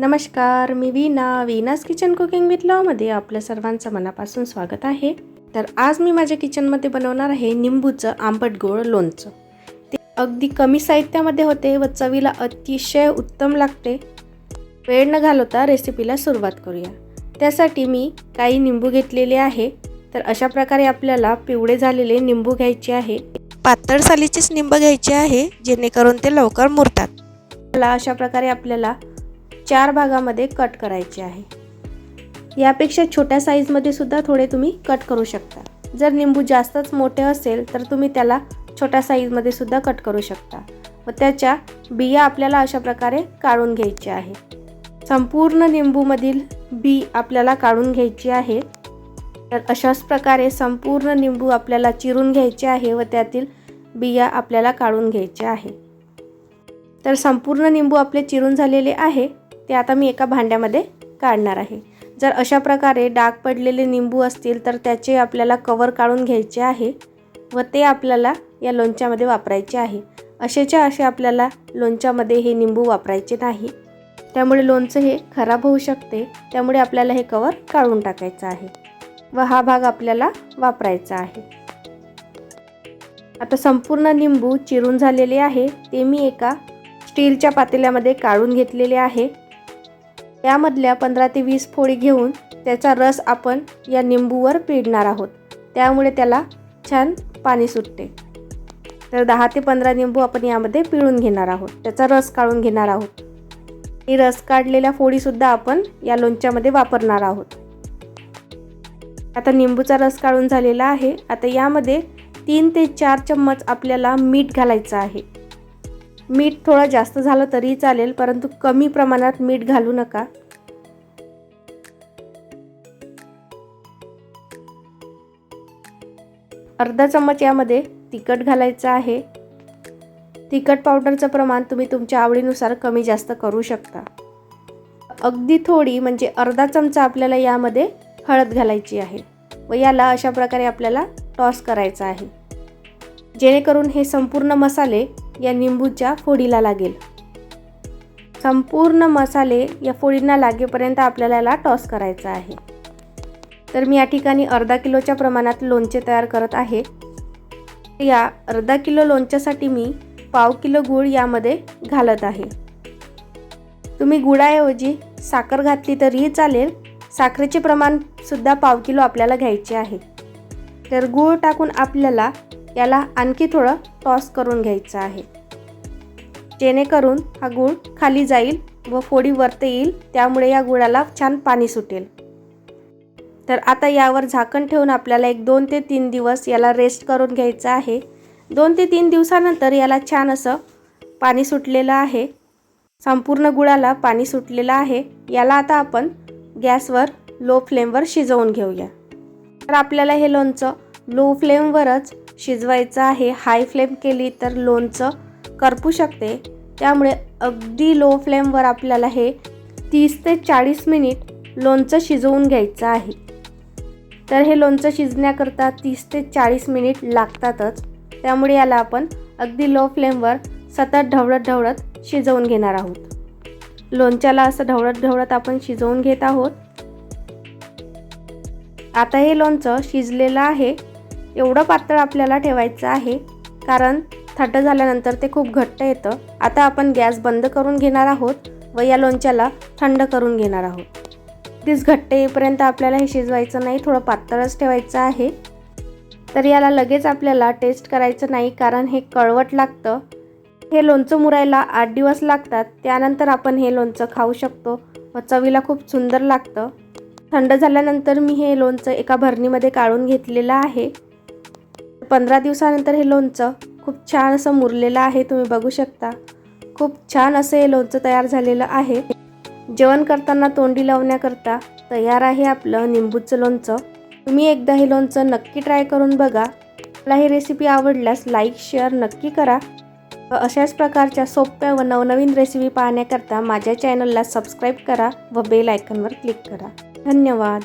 नमस्कार मी Veena Veena's kitchen cooking with लॉमध्ये आपल्या सर्वांचं मनापासून स्वागत आहे. तर आज मी माझ्या किचनमध्ये बनवणार आहे निंबूचं आंबट गोड लोणचं. ते अगदी कमी साहित्यामध्ये होते व चवीला अतिशय उत्तम लागते. वेळ न घालवता रेसिपीला सुरुवात करूया. त्यासाठी मी काही निंबू घेतलेले आहे. तर अशा प्रकारे आपल्याला पिवळे झालेले निंबू घ्यायचे आहे. पातळ सालीचेच निंब घ्यायचे आहे जेणेकरून ते लवकर मुरतात. मला अशा प्रकारे आपल्याला चार भागामध्ये कट करायचे आहे. यापेक्षा छोट्या साईजमध्ये सुद्धा थोडे तुम्ही कट करू शकता. जर निंबू जास्तच मोठे असेल तर तुम्ही त्याला छोट्या साईजमध्ये सुद्धा कट करू शकता. व त्याच्या बिया आपल्याला अशा प्रकारे काढून घ्यायच्या आहे. संपूर्ण निंबूमधील बी आपल्याला काढून घ्यायची आहे. तर अशाच प्रकारे संपूर्ण निंबू आपल्याला चिरून घ्यायचे आहे व त्यातील बिया आपल्याला काढून घ्यायच्या आहे. तर संपूर्ण निंबू आपले चिरून झालेले आहे. ते आता मी एका भांड्यामध्ये काढणार आहे. जर अशा प्रकारे डाग पडलेले निंबू असतील तर त्याचे आपल्याला कवर काढून घ्यायचे आहे व ते आपल्याला या लोणच्यामध्ये वापरायचे आहे. असेच्या असे आपल्याला लोणच्यामध्ये हे निंबू वापरायचे नाही. त्यामुळे लोणचं हे खराब होऊ शकते. त्यामुळे आपल्याला हे कवर काढून टाकायचं आहे व हा भाग आपल्याला वापरायचा आहे. आता संपूर्ण निंबू चिरून झालेले आहे. ते मी एका स्टीलच्या पातेल्यामध्ये काढून घेतलेले आहे. यामधल्या पंधरा ते वीस फोडी घेऊन त्याचा रस आपण या निंबूवर पिळणार आहोत. त्यामुळे त्याला छान पाणी सुटते. तर दहा ते पंधरा निंबू आपण यामध्ये पिळून घेणार आहोत. त्याचा रस काढून घेणार आहोत. ही रस काढलेल्या फोडीसुद्धा आपण या लोणच्यामध्ये वापरणार आहोत. आता निंबूचा रस काढून झालेला आहे. आता यामध्ये तीन ते चार चम्मच आपल्याला मीठ घालायचं आहे. मीठ थोडं जास्त झालं तरी चालेल परंतु कमी प्रमाणात मीठ घालू नका. अर्धा चम्मच यामध्ये तिखट घालायचं आहे. तिखट पावडरचं प्रमाण तुम्ही तुमच्या आवडीनुसार कमी जास्त करू शकता. अगदी थोडी म्हणजे अर्धा चमचा आपल्याला यामध्ये हळद घालायची आहे व याला अशा प्रकारे आपल्याला टॉस करायचा आहे. जेणेकरून हे संपूर्ण मसाले या निंबूच्या फोडीला लागेल. संपूर्ण मसाले या फोडींना लागेपर्यंत आपल्याला याला टॉस करायचा आहे. तर मी या ठिकाणी अर्धा किलोच्या प्रमाणात लोणचे तयार करत आहे. या अर्धा किलो लोणच्यासाठी मी पाव किलो गूळ यामध्ये घालत आहे. तुम्ही गुळाऐवजी साखर घातली तरीही चालेल. साखरेचे प्रमाणसुद्धा पाव किलो आपल्याला घ्यायचे आहे. तर गूळ टाकून आपल्याला याला आणखी थोडं टॉस करून घ्यायचं आहे. जेणेकरून हा गूळ खाली जाईल व फोडी वरते येईल त्यामुळे या गुळाला छान पाणी सुटेल. तर आता यावर झाकण ठेवून आपल्याला एक दोन ते तीन दिवस याला रेस्ट करून घ्यायचं आहे. दोन ते तीन दिवसानंतर याला छान असं पाणी सुटलेलं आहे. संपूर्ण गुळाला पाणी सुटलेलं आहे. याला आता आपण गॅसवर लो फ्लेमवर शिजवून घेऊया. तर आपल्याला हे लोणचं लो फ्लेमवरच शिजवायचं आहे. हाय फ्लेम केली तर लोणचं करपू शकते. त्यामुळे अगदी लो फ्लेमवर आपल्याला हे तीस ते चाळीस मिनिट लोणचं शिजवून घ्यायचं आहे. तर हे लोणचं शिजण्याकरता तीस ते चाळीस मिनिट लागतातच. त्यामुळे याला आपण अगदी लो फ्लेमवर सतत ढवळत ढवळत शिजवून घेणार आहोत. लोणच्याला असं ढवळत ढवळत आपण शिजवून घेत आहोत. आता हे लोणचं शिजलेलं आहे. एवढं पातळ आपल्याला ठेवायचं आहे कारण थंड झाल्यानंतर ते खूप घट्ट येतं. आता आपण गॅस बंद करून घेणार आहोत व या लोणच्याला थंड करून घेणार आहोत. तीच घट्ट येईपर्यंत आपल्याला हे शिजवायचं नाही थोडं पातळच ठेवायचं आहे. तर याला लगेच आपल्याला टेस्ट करायचं नाही कारण हे कळवट लागतं. हे लोणचं मुरायला आठ दिवस लागतात त्यानंतर आपण हे लोणचं खाऊ शकतो व चवीला खूप सुंदर लागतं. थंड झाल्यानंतर मी हे लोणचं एका भरणीमध्ये काढून घेतलेलं आहे. पंधरा दिवसानंतर हे लोणचं खूप छान असं मुरलेलं आहे तुम्ही बघू शकता. खूप छान असं हे लोणचं तयार झालेलं आहे. जेवण करताना तोंडी लावण्याकरता तयार आहे आपलं निंबूचं लोणचं. तुम्ही एकदा हे लोणचं नक्की ट्राय करून बघा. मला ही रेसिपी आवडल्यास लाईक शेअर नक्की करा. व अशाच प्रकारच्या सोप्या व नवनवीन रेसिपी पाहण्याकरता माझ्या चॅनलला सबस्क्राईब करा व बेल आयकनवर क्लिक करा. धन्यवाद.